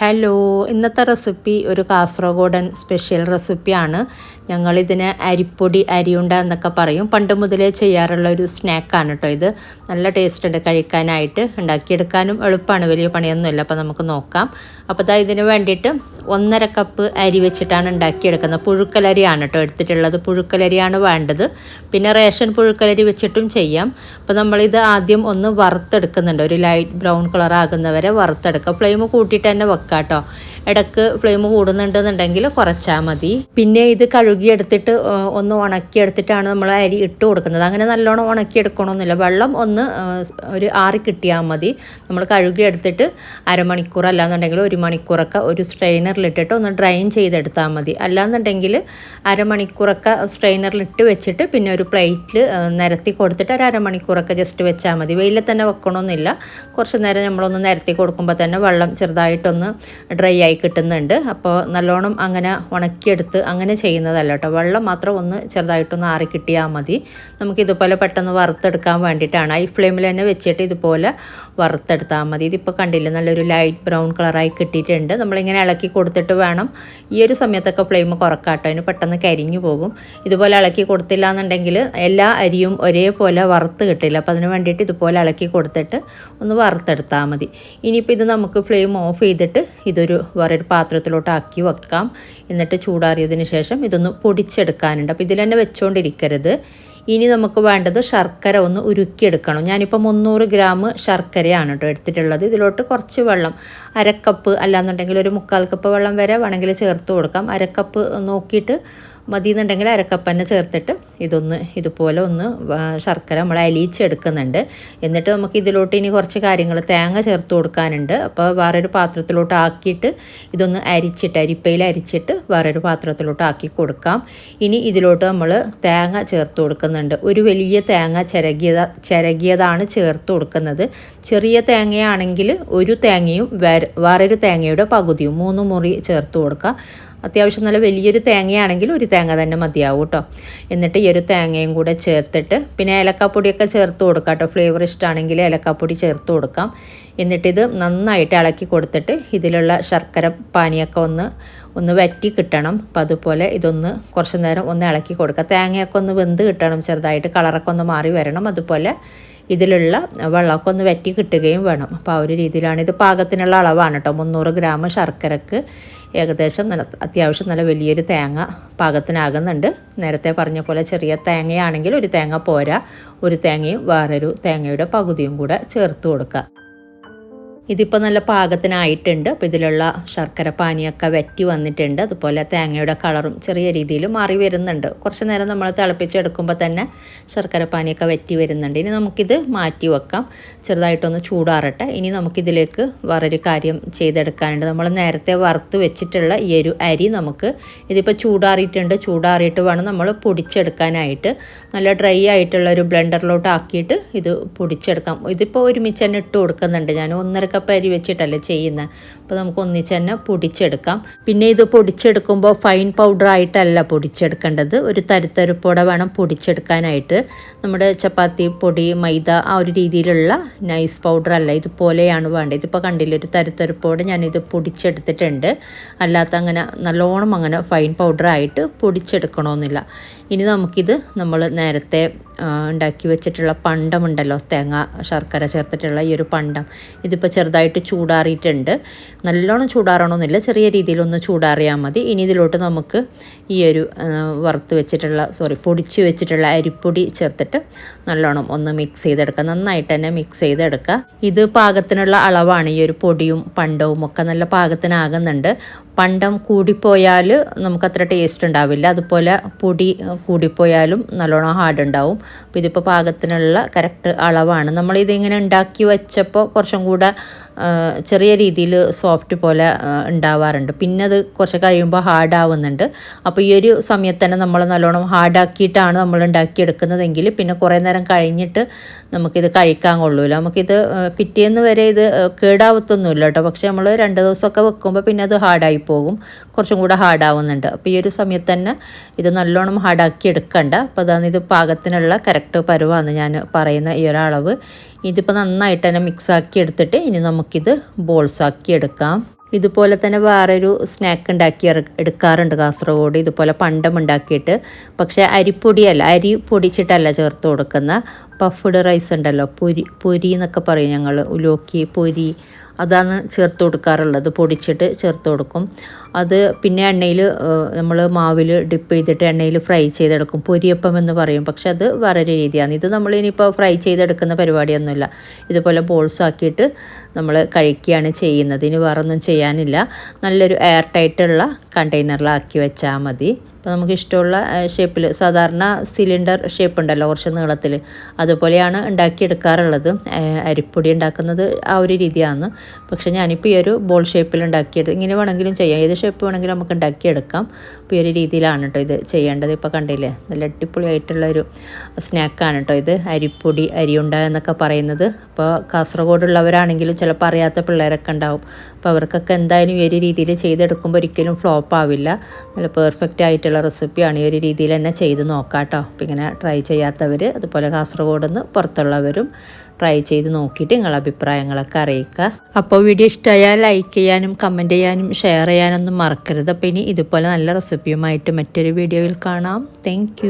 Hello ഇന്നത്തെ recipe ഒരു കാസർഗോഡൻ special റെസിപ്പിയാണ്. ഞങ്ങളിതിന് അരിപ്പൊടി അരിയുണ്ട എന്നൊക്കെ പറയും. പണ്ട് മുതലേ ചെയ്യാറുള്ള ഒരു സ്നാക്കാണ് കേട്ടോ ഇത്. നല്ല ടേസ്റ്റ് ഉണ്ട് കഴിക്കാനായിട്ട്. ഉണ്ടാക്കിയെടുക്കാനും എളുപ്പമാണ് വലിയ പണിയൊന്നുമില്ല. അപ്പോൾ നമുക്ക് നോക്കാം. അപ്പോൾ ഇതാ ഇതിന് വേണ്ടിയിട്ട് ഒന്നര കപ്പ് അരി വെച്ചിട്ടാണ് ഉണ്ടാക്കിയെടുക്കുന്നത്. പുഴുക്കലരിയാണ് കേട്ടോ എടുത്തിട്ടുള്ളത്. പുഴുക്കലരിയാണ് വേണ്ടത്. പിന്നെ റേഷൻ പുഴുക്കലരി വെച്ചിട്ടും ചെയ്യാം. അപ്പോൾ നമ്മളിത് ആദ്യം ഒന്ന് വറുത്തെടുക്കുന്നുണ്ട്. ഒരു ലൈറ്റ് ബ്രൗൺ കളർ ആകുന്നവരെ വറുത്തെടുക്കുക. ഫ്ലെയിം കൂട്ടിയിട്ട് തന്നെ വെക്കാം കേട്ടോ ഇടയ്ക്ക് ഫ്ലെയിം കൂടുന്നുണ്ടെന്നുണ്ടെങ്കിൽ കുറച്ചാൽ മതി. പിന്നെ ഇത് കഴുകിയെടുത്തിട്ട് ഒന്ന് ഉണക്കിയെടുത്തിട്ടാണ് നമ്മൾ അരി ഇട്ട് കൊടുക്കുന്നത്. അങ്ങനെ നല്ലോണം ഉണക്കിയെടുക്കണമെന്നില്ല വെള്ളം ഒന്ന് ഒരു ആറി കിട്ടിയാൽ മതി. നമ്മൾ കഴുകിയെടുത്തിട്ട് അരമണിക്കൂർ അല്ലാന്നുണ്ടെങ്കിൽ ഒരു മണിക്കൂറൊക്കെ ഒരു സ്ട്രെയിനറിലിട്ടിട്ട് ഒന്ന് ഡ്രൈൻ ചെയ്തെടുത്താൽ മതി. അല്ലാന്നുണ്ടെങ്കിൽ അരമണിക്കൂറൊക്കെ സ്ട്രെയിനറിലിട്ട് വെച്ചിട്ട് പിന്നെ ഒരു പ്ലേറ്റിൽ നിരത്തി കൊടുത്തിട്ട് ഒരു അരമണിക്കൂറൊക്കെ ജസ്റ്റ് വെച്ചാൽ മതി. വെയിലിൽ തന്നെ വെക്കണമെന്നില്ല കുറച്ച് നേരം നമ്മളൊന്ന് നിരത്തി കൊടുക്കുമ്പോൾ തന്നെ വെള്ളം ചെറുതായിട്ടൊന്ന് ഡ്രൈ ആയി കിട്ടുന്നുണ്ട്. അപ്പോൾ നല്ലോണം അങ്ങനെ ഉണക്കിയെടുത്ത് അങ്ങനെ ചെയ്യുന്നതല്ല കേട്ടോ. വെള്ളം മാത്രം ഒന്ന് ചെറുതായിട്ടൊന്ന് ആറി കിട്ടിയാൽ മതി. നമുക്ക് ഇതുപോലെ പെട്ടെന്ന് വറുത്തെടുക്കാൻ വേണ്ടിയിട്ടാണ്. ഈ ഫ്ലെയിമിൽ തന്നെ വെച്ചിട്ട് ഇതുപോലെ വറുത്തെടുത്താൽ മതി. ഇതിപ്പോൾ കണ്ടില്ല നല്ലൊരു ലൈറ്റ് ബ്രൗൺ കളറായി കിട്ടിയിട്ടുണ്ട്. നമ്മളിങ്ങനെ ഇളക്കി കൊടുത്തിട്ട് വേണം. ഈ ഒരു സമയത്തൊക്കെ ഫ്ലെയിം കുറക്കാട്ടോ. അതിന് പെട്ടെന്ന് കരിഞ്ഞു പോകും. ഇതുപോലെ ഇളക്കി കൊടുത്തില്ല എന്നുണ്ടെങ്കിൽ എല്ലാ അരിയും ഒരേപോലെ വറുത്ത് കിട്ടില്ല. അപ്പോൾ അതിന് വേണ്ടിയിട്ട് ഇതുപോലെ ഇളക്കി കൊടുത്തിട്ട് ഒന്ന് വറുത്തെടുത്താൽ മതി. ഇനിയിപ്പോൾ ഇത് നമുക്ക് ഫ്ലെയിം ഓഫ് ചെയ്തിട്ട് ഇതൊരു വേറൊരു പാത്രത്തിലോട്ട് ആക്കി വെക്കാം. എന്നിട്ട് ചൂടാറിയതിന് ശേഷം ഇതൊന്ന് പൊടിച്ചെടുക്കാനുണ്ട്. അപ്പോൾ ഇതിൽ തന്നെ വെച്ചുകൊണ്ടിരിക്കരുത് ഇനി നമുക്ക് വേണ്ടത് ശർക്കര ഒന്ന് ഉരുക്കിയെടുക്കണം. ഞാനിപ്പോൾ മുന്നൂറ് ഗ്രാം ശർക്കരയാണ് കേട്ടോ എടുത്തിട്ടുള്ളത്. ഇതിലോട്ട് കുറച്ച് വെള്ളം അരക്കപ്പ് അല്ലാന്നുണ്ടെങ്കിൽ ഒരു മുക്കാൽ കപ്പ് വെള്ളം വരെ വേണമെങ്കിൽ ചേർത്ത് കൊടുക്കാം. അരക്കപ്പ് നോക്കിയിട്ട് മതി എന്നുണ്ടെങ്കിൽ അരക്കപ്പ് തന്നെ ചേർത്തിട്ട് ഇതൊന്ന് ഇതുപോലെ ഒന്ന് ശർക്കര നമ്മൾ അലിയിച്ചെടുക്കുന്നുണ്ട് എന്നിട്ട് നമുക്ക് ഇതിലോട്ട് ഇനി കുറച്ച് കാര്യങ്ങൾ തേങ്ങ ചേർത്ത് കൊടുക്കാനുണ്ട്. അപ്പോൾ വേറൊരു പാത്രത്തിലോട്ട് ആക്കിയിട്ട് ഇതൊന്ന് അരിച്ചിട്ട് അരിപ്പയിൽ അരിച്ചിട്ട് വേറൊരു പാത്രത്തിലോട്ട് ആക്കി കൊടുക്കാം. ഇനി ഇതിലോട്ട് നമ്മൾ തേങ്ങ ചേർത്ത് കൊടുക്കുന്നുണ്ട്. ഒരു വലിയ തേങ്ങ ചിരകിയത ചിരകിയതാണ് ചേർത്ത് കൊടുക്കുന്നത്. ചെറിയ തേങ്ങയാണെങ്കിൽ ഒരു തേങ്ങയും വേറെ വേറൊരു തേങ്ങയുടെ പകുതിയും മൂന്ന് മുറി ചേർത്ത് കൊടുക്കുക അത്യാവശ്യം നല്ല വലിയൊരു തേങ്ങയാണെങ്കിൽ ഒരു തേങ്ങ തന്നെ മതിയാവും കേട്ടോ. എന്നിട്ട് ഈ ഒരു തേങ്ങയും കൂടെ ചേർത്തിട്ട് പിന്നെ ഏലക്കാപ്പൊടിയൊക്കെ ചേർത്ത് കൊടുക്കാം കേട്ടോ. ഫ്ലേവർ ഇഷ്ടമാണെങ്കിൽ ഏലക്കാപ്പൊടി ചേർത്ത് കൊടുക്കാം. എന്നിട്ടിത് നന്നായിട്ട് ഇളക്കി കൊടുത്തിട്ട് ഇതിലുള്ള ശർക്കര പാനിയൊക്കെ ഒന്ന് ഒന്ന് വറ്റി കിട്ടണം. അപ്പം അതുപോലെ ഇതൊന്ന് കുറച്ച് നേരം ഒന്ന് ഇളക്കി കൊടുക്കുക തേങ്ങയൊക്കെ ഒന്ന് വെന്ത് കിട്ടണം ചെറുതായിട്ട് കളറൊക്കെ ഒന്ന് മാറി വരണം. അതുപോലെ ഇതിലുള്ള വെള്ളമൊക്കെ ഒന്ന് വറ്റി കിട്ടുകയും വേണം. അപ്പോൾ ആ ഒരു രീതിയിലാണ്. ഇത് പാകത്തിനുള്ള അളവാണ് കേട്ടോ. മുന്നൂറ് ഗ്രാം ശർക്കരക്ക് ഏകദേശം നല്ല അത്യാവശ്യം നല്ല വലിയൊരു തേങ്ങ പാകത്തിനാകുന്നുണ്ട്. നേരത്തെ പറഞ്ഞ പോലെ ചെറിയ തേങ്ങയാണെങ്കിൽ ഒരു തേങ്ങ പോരാ ഒരു തേങ്ങയും വേറൊരു തേങ്ങയുടെ പകുതിയും കൂടെ ചേർത്ത് കൊടുക്കുക. ഇതിപ്പോൾ നല്ല പാകത്തിനായിട്ടുണ്ട്. അപ്പോൾ ഇതിലുള്ള ശർക്കര പാനിയൊക്കെ വറ്റി വന്നിട്ടുണ്ട്. അതുപോലെ തേങ്ങയുടെ കളറും ചെറിയ രീതിയിൽ മാറി വരുന്നുണ്ട്. കുറച്ച് നേരം നമ്മൾ തിളപ്പിച്ചെടുക്കുമ്പോൾ തന്നെ ശർക്കര പാനിയൊക്കെ വറ്റി വരുന്നുണ്ട്. ഇനി നമുക്കിത് മാറ്റി വെക്കാം. ചെറുതായിട്ടൊന്ന് ചൂടാറട്ടെ. ഇനി നമുക്കിതിലേക്ക് വേറൊരു കാര്യം ചെയ്തെടുക്കാനുണ്ട്. നമ്മൾ നേരത്തെ വറുത്ത് വെച്ചിട്ടുള്ള ഈ ഒരു അരി നമുക്ക് ഇതിപ്പോൾ ചൂടാറിയിട്ടുണ്ട്. ചൂടാറിയിട്ട് വേണം നമ്മൾ പൊടിച്ചെടുക്കാനായിട്ട്. നല്ല ഡ്രൈ ആയിട്ടുള്ള ഒരു ബ്ലെൻഡറിലോട്ട് ആക്കിയിട്ട് ഇത് പൊടിച്ചെടുക്കാം. ഇതിപ്പോൾ ഒരുമിച്ച് തന്നെ ഇട്ട് കൊടുക്കുന്നുണ്ട്. ഞാൻ ഒന്നര കപ്പ് അരി വെച്ചിട്ടല്ലേ ചെയ്യുന്നത് അപ്പോൾ നമുക്ക് ഒന്നിച്ച് തന്നെ പൊടിച്ചെടുക്കാം. പിന്നെ ഇത് പൊടിച്ചെടുക്കുമ്പോൾ ഫൈൻ പൗഡർ ആയിട്ടല്ല പൊടിച്ചെടുക്കേണ്ടത്. ഒരു തരുത്തരുപ്പോടെ വേണം പൊടിച്ചെടുക്കാനായിട്ട്. നമ്മുടെ ചപ്പാത്തി പൊടി മൈദ ആ ഒരു രീതിയിലുള്ള നൈസ് പൗഡർ അല്ല. ഇതുപോലെയാണ് വേണ്ടത്. ഇതിപ്പോൾ കണ്ടില്ല ഒരു തരുത്തരുപ്പോടെ ഞാനിത് പൊടിച്ചെടുത്തിട്ടുണ്ട്. അല്ലാത്ത അങ്ങനെ നല്ലോണം അങ്ങനെ ഫൈൻ പൗഡർ ആയിട്ട് പൊടിച്ചെടുക്കണമെന്നില്ല ഇനി നമുക്കിത് നമ്മൾ നേരത്തെ ഉണ്ടാക്കി വെച്ചിട്ടുള്ള പണ്ടമുണ്ടല്ലോ തേങ്ങ ശർക്കര ചേർത്തിട്ടുള്ള ഈ ഒരു പണ്ടം. ഇതിപ്പോൾ ചെറുതായിട്ട് ചൂടാറിയിട്ടുണ്ട്. നല്ലോണം ചൂടാറണമെന്നില്ല ചെറിയ രീതിയിലൊന്ന് ചൂടാറിയാൽ മതി. ഇനി ഇതിലോട്ട് നമുക്ക് ഈ ഒരു വറുത്ത് വെച്ചിട്ടുള്ള സോറി പൊടിച്ച് വെച്ചിട്ടുള്ള അരിപ്പൊടി ചേർത്തിട്ട് നല്ലോണം ഒന്ന് മിക്സ് ചെയ്തെടുക്കുക നന്നായിട്ട് തന്നെ മിക്സ് ചെയ്തെടുക്കുക ഇത് പാകത്തിനുള്ള അളവാണ് ഈ ഒരു പൊടിയും പണ്ടവും ഒക്കെ നല്ല പാകത്തിനാകുന്നുണ്ട്. പണ്ടം കൂടിപ്പോയാൽ നമുക്കത്ര ടേസ്റ്റ് ഉണ്ടാവില്ല. അതുപോലെ പൊടി കൂടിപ്പോയാലും നല്ലോണം ഹാർഡ് ഉണ്ടാവും അപ്പോൾ ഇതിപ്പോൾ പാകത്തിനുള്ള കറക്റ്റ് അളവാണ്. നമ്മളിതിങ്ങനെ ഉണ്ടാക്കി വെച്ചപ്പോൾ കുറച്ചും കൂടെ ചെറിയ രീതിയിൽ സോഫ്റ്റ് പോലെ ഉണ്ടാവാറുണ്ട്. പിന്നെ അത് കുറച്ച് കഴിയുമ്പോൾ ഹാർഡ് ആവുന്നുണ്ട്. അപ്പോൾ ഈ ഒരു സമയത്ത് തന്നെ നമ്മൾ നല്ലോണം ഹാർഡാക്കിയിട്ടാണ് നമ്മൾ ഉണ്ടാക്കിയെടുക്കുന്നതെങ്കിൽ പിന്നെ കുറേ നേരം കഴിഞ്ഞിട്ട് നമുക്കിത് കഴിക്കാൻ കൊള്ളൂല. നമുക്കിത് പിറ്റേന്ന് വരെ ഇത് കേടാവത്തൊന്നുമില്ല കേട്ടോ. പക്ഷേ നമ്മൾ രണ്ട് ദിവസമൊക്കെ വെക്കുമ്പോൾ പിന്നെ അത് ഹാർഡായി പോകും. കുറച്ചും കൂടെ ഹാർഡാവുന്നുണ്ട് അപ്പോൾ ഈ ഒരു സമയത്ത് തന്നെ ഇത് നല്ലോണം ഹാർഡാക്കി എടുക്കണ്ട. അപ്പോൾ അതാണ് ഇത് പാകത്തിനുള്ള കറക്റ്റ് പരുവാണ് ഞാൻ പറയുന്ന ഈ ഒരളവ് ഇതിപ്പോൾ നന്നായിട്ട് തന്നെ മിക്സ് ആക്കി എടുത്തിട്ട് ഇനി നമുക്കിത് ബോൾസ് ആക്കി എടുക്കാം. ഇതുപോലെ തന്നെ വേറൊരു സ്നാക്ക് ഉണ്ടാക്കി എടുക്കാറുണ്ട് കാസർഗോഡ്. ഇതുപോലെ പണ്ടം ഉണ്ടാക്കിയിട്ട്. പക്ഷേ അരിപ്പൊടിയല്ല അരി പൊടിച്ചിട്ടല്ല ചേർത്ത് കൊടുക്കുന്ന പഫ്ഡ് റൈസ് ഉണ്ടല്ലോ പൊരി പൊരി എന്നൊക്കെ പറയും ഞങ്ങൾ ഉലോക്കി പൊരി അതാണ് ചേർത്ത് കൊടുക്കാറുള്ളത്. പൊടിച്ചിട്ട് ചേർത്ത് കൊടുക്കും. അത് പിന്നെ എണ്ണയിൽ നമ്മൾ മാവിൽ ഡിപ്പ് ചെയ്തിട്ട് എണ്ണയിൽ ഫ്രൈ ചെയ്തെടുക്കും. പൊരിയപ്പം എന്ന് പറയും. പക്ഷെ അത് വേറൊരു രീതിയാണ്. ഇത് നമ്മൾ ഇനിയിപ്പോൾ ഫ്രൈ ചെയ്തെടുക്കുന്ന പരിപാടിയൊന്നുമില്ല. ഇതുപോലെ ബോൾസ് ആക്കിയിട്ട് നമ്മൾ കഴിക്കുകയാണ് ചെയ്യുന്നത്. ഇനി വേറൊന്നും ചെയ്യാനില്ല. നല്ലൊരു എയർ ടൈറ്റുള്ള കണ്ടെയ്നറിലാക്കി വെച്ചാൽ മതി. അപ്പോൾ നമുക്ക് ഇഷ്ടമുള്ള ഷേപ്പിൽ സാധാരണ സിലിണ്ടർ ഷേപ്പ് ഉണ്ടല്ലോ കുറച്ച് നീളത്തിൽ അതുപോലെയാണ് ഉണ്ടാക്കിയെടുക്കാറുള്ളത്. അരിപ്പൊടി ഉണ്ടാക്കുന്നത് ആ ഒരു രീതിയാണ്. പക്ഷേ ഞാനിപ്പോൾ ഈ ഒരു ബോൾ ഷേപ്പിൽ ഉണ്ടാക്കിയെടുത്ത് ഇങ്ങനെ വേണമെങ്കിലും ചെയ്യാം. ഏത് ഷേപ്പ് വേണമെങ്കിലും നമുക്ക് ഉണ്ടാക്കിയെടുക്കാം. അപ്പോൾ ഈ ഒരു രീതിയിലാണ് കേട്ടോ ഇത് ചെയ്യേണ്ടത്. ഇപ്പോൾ കണ്ടില്ലേ? നല്ല അടിപൊളിയായിട്ടുള്ള ഒരു സ്നാക്കാണ് കേട്ടോ ഇത്. അരിപ്പൊടി അരിയുണ്ട എന്നൊക്കെ പറയുന്നത്. അപ്പോൾ കാസർഗോഡുള്ളവരാണെങ്കിലും ചിലപ്പോൾ അറിയാത്ത പിള്ളേരൊക്കെ ഉണ്ടാവും. അപ്പോൾ അവർക്കൊക്കെ എന്തായാലും ഈ ഒരു രീതിയിൽ ചെയ്തെടുക്കുമ്പോൾ ഒരിക്കലും ഫ്ലോപ്പ് ആവില്ല. നല്ല പെർഫെക്റ്റ് ആയിട്ടുള്ള റെസിപ്പിയാണ് ഈ ഒരു രീതിയിൽ തന്നെ ചെയ്ത് നോക്കാം കേട്ടോ. അപ്പോൾ ഇങ്ങനെ ട്രൈ ചെയ്യാത്തവർ അതുപോലെ കാസർഗോഡ് നിന്ന് പുറത്തുള്ളവരും ട്രൈ ചെയ്ത് നോക്കിയിട്ട് നിങ്ങളുടെ അഭിപ്രായങ്ങളൊക്കെ അറിയിക്കുക. അപ്പോൾ വീഡിയോ ഇഷ്ടമായാൽ ലൈക്ക് ചെയ്യാനും കമന്റ് ചെയ്യാനും ഷെയർ ചെയ്യാനൊന്നും മറക്കരുത്. അപ്പോൾ ഇനി ഇതുപോലെ നല്ല റെസിപ്പിയുമായിട്ട് മറ്റൊരു വീഡിയോയിൽ കാണാം. താങ്ക്